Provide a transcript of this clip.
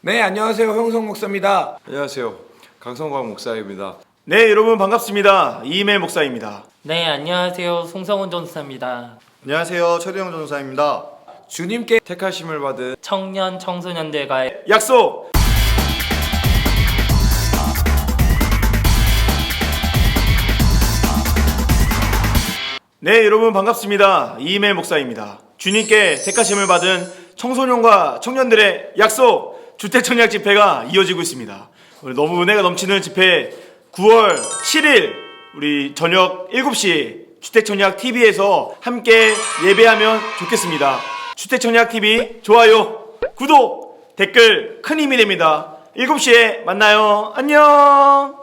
네, 안녕하세요. 형성 목사입니다. 안녕하세요. 강성광 목사입니다. 네, 여러분 반갑습니다. 이메일 목사입니다. 네, 안녕하세요. 송성훈 전사입니다. 안녕하세요. 최대영 전사입니다. 주님께 택하심을 받은 청년 청소년들과의 약속! 네, 여러분 반갑습니다. 이임의 목사입니다. 주님께 택하심을 받은 청소년과 청년들의 약속 주택 청약 집회가 이어지고 있습니다. 오늘 너무 은혜가 넘치는 집회 9월 7일 우리 저녁 7시 주택 청약 TV에서 함께 예배하면 좋겠습니다. 주택 청약 TV 좋아요, 구독, 댓글 큰 힘이 됩니다. 7시에 만나요. 안녕.